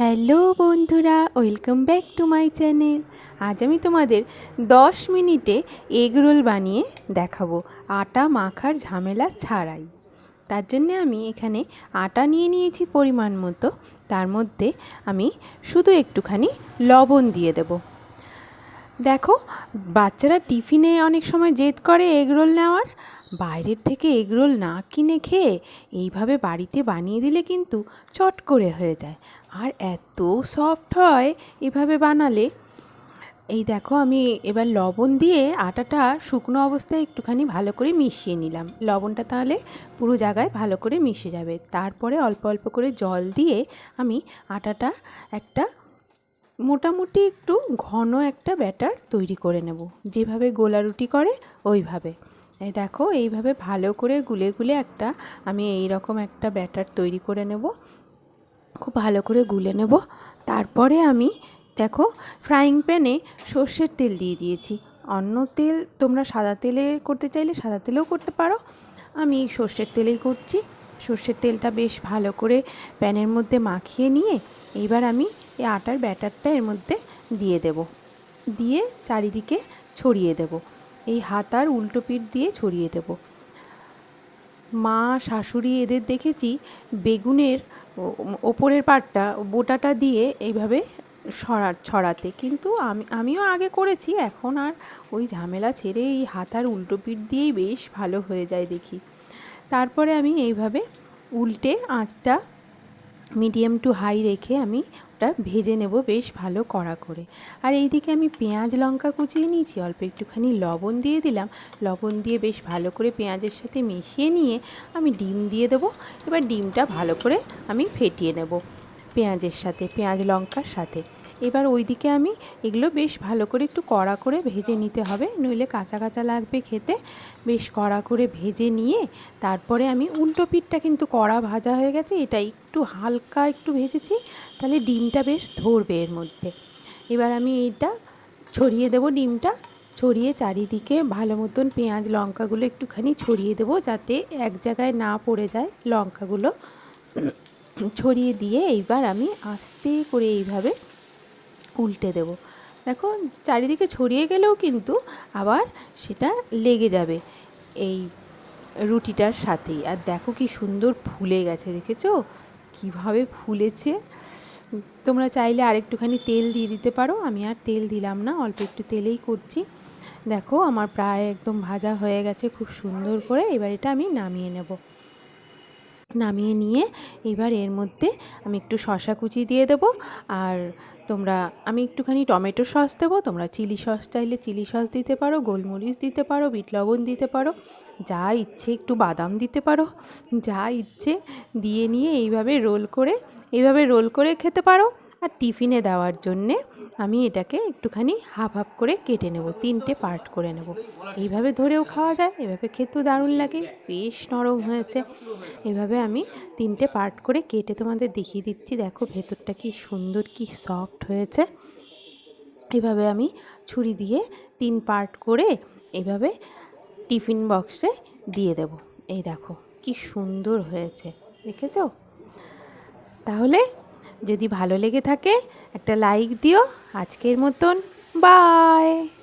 Hello বন্ধুরা, welcome back to my channel. আজ আমি তোমাদের দশ মিনিটে এগ রোল বানিয়ে দেখাবো, আটা মাখার ঝামেলা ছাড়াই। তার জন্যে আমি এখানে আটা নিয়ে নিয়েছি পরিমাণ মতো। তার মধ্যে আমি শুধু একটুখানি লবণ দিয়ে দেবো। দেখো, বাচ্চারা টিফিনে অনেক সময় জেদ করে এগরোল নেওয়ার। বাইরের থেকে এগরোল না কিনে খেয়ে এইভাবে বাড়িতে বানিয়ে দিলে কিন্তু চট করে হয়ে যায়। আর এত সফট হয় এভাবে বানালে। এই দেখো আমি এবার লবণ দিয়ে আটাটা শুকনো অবস্থায় একটুখানি ভালো করে মিশিয়ে নিলাম। লবণটা তাহলে পুরো জায়গায় ভালো করে মিশে যাবে। তারপরে অল্প অল্প করে জল দিয়ে আমি আটাটা একটা মোটামুটি একটু ঘন একটা ব্যাটার তৈরি করে নেব। যেভাবে গোলা রুটি করে, ওইভাবে। এই দেখো, এইভাবে ভালো করে গুলে গুলে একটা, আমি এই রকম একটা ব্যাটার তৈরি করে নেব। খুব ভালো করে গুলে নেব। তারপরে আমি, দেখো ফ্রাইং প্যানে সর্ষের তেল দিয়ে দিয়েছি। অন্য তেল তোমরা সাদা তেলে করতে চাইলে সাদা তেলেও করতে পারো। আমি সর্ষের তেলেই করছি। সর্ষের তেলটা বেশ ভালো করে প্যানের মধ্যে মাখিয়ে নিয়ে এইবার আমি এই আটার ব্যাটারটা এর মধ্যে দিয়ে দেব। দিয়ে চারিদিকে ছড়িয়ে দেব। এই হাত আর উল্টো পিঠ দিয়ে ছড়িয়ে দেব। মা, শাশুড়ি এদের দেখেছি বেগুনের ওপরের পাটটা, বোটাটা দিয়ে এইভাবে সরা, ছড়াতে। কিন্তু আমি, আমিও আগে করেছি, এখন আর ওই ঝামেলা ছেড়ে এই হাত আর উল্টো পিঠ দিয়েই বেশ ভালো হয়ে যায় দেখি। তারপরে আমি এইভাবে উল্টে আঁচটা মিডিয়াম টু হাই রেখে আমি ওটা ভেজে নেব বেশ ভালো কড়া করে। আর এইদিকে আমি পেঁয়াজ, লঙ্কা কুচিয়ে নিয়েছি, অল্প একটুখানি লবণ দিয়ে দিলাম। লবণ দিয়ে বেশ ভালো করে পেঁয়াজের সাথে মিশিয়ে নিয়ে আমি ডিম দিয়ে দেব। এবার ডিমটা ভালো করে আমি ফেটিয়ে নেব পেঁয়াজের সাথে, পেঁয়াজ, লঙ্কার সাথে। এবার ওইদিকে আমি এগুলো বেশ ভালো করে একটু কড়া করে ভেজে নিতে হবে। নইলে কাঁচা কাঁচা লাগবে খেতে। বেশ কড়া করে ভেজে নিয়ে তারপরে আমি উল্টো পিঠটা কিন্তু কড়া ভাজা হয়ে গেছে, এটা একটু হালকা একটু ভেজেছি, তাহলে ডিমটা বেশ ধরবে এর মধ্যে। এবার আমি এইটা ছড়িয়ে দেবো ডিমটা, ছড়িয়ে চারিদিকে ভালো মতন পেঁয়াজ, লঙ্কাগুলো একটুখানি ছড়িয়ে দেবো যাতে এক জায়গায় না পড়ে যায় লঙ্কাগুলো। ছড়িয়ে দিয়ে এইবার আমি আস্তে করে এইভাবে উল্টে দেবো। দেখো, চারিদিকে ছড়িয়ে গেলেও কিন্তু আবার সেটা লেগে যাবে এই রুটিটার সাথেই। আর দেখো কি সুন্দর ফুলে গেছে, দেখেছ? কীভাবে ফুলেছে? তোমরা চাইলে আরেকটুখানি তেল দিয়ে দিতে পারো। আমি আর তেল দিলাম না, অল্প একটু তেলেই করছি। দেখো, আমার প্রায় একদম ভাজা হয়ে গেছে, খুব সুন্দর করে। এবার এটা আমি নামিয়ে নেব। নামিয়ে নিয়ে এবার এর মধ্যে আমি একটু শশা কুচি দিয়ে দেব। আর তোমরা, আমি একটুখানি টমেটো সস দেবো। তোমরা চিলি সস চাইলে চিলি সস দিতে পারো, গোলমরিচ দিতে পারো, বিট লবণ দিতে পারো, যা ইচ্ছে একটু বাদাম দিতে পারো, যা ইচ্ছে দিয়ে নিয়ে এইভাবে রোল করে, এইভাবে রোল করে খেতে পারো। আর টিফিনে দেওয়ার জন্যে আমি এটাকে একটুখানি হাফ হাফ করে কেটে নেব, তিনটে পার্ট করে নেব। এইভাবে ধরেও খাওয়া যায়, এভাবে খেতেও দারুণ লাগে, বেশ নরম হয়েছে। এভাবে আমি তিনটে পার্ট করে কেটে তোমাদের দেখিয়ে দিচ্ছি, দেখো ভেতরটা কি সুন্দর, কি সফট হয়েছে। এভাবে আমি ছুরি দিয়ে তিন পার্ট করে এভাবে টিফিন বক্সে দিয়ে দেব। এই দেখো, কি সুন্দর হয়েছে, দেখেছ? তাহলে যদি ভালো লেগে থাকে একটা লাইক দিও। আজকের মতন বাই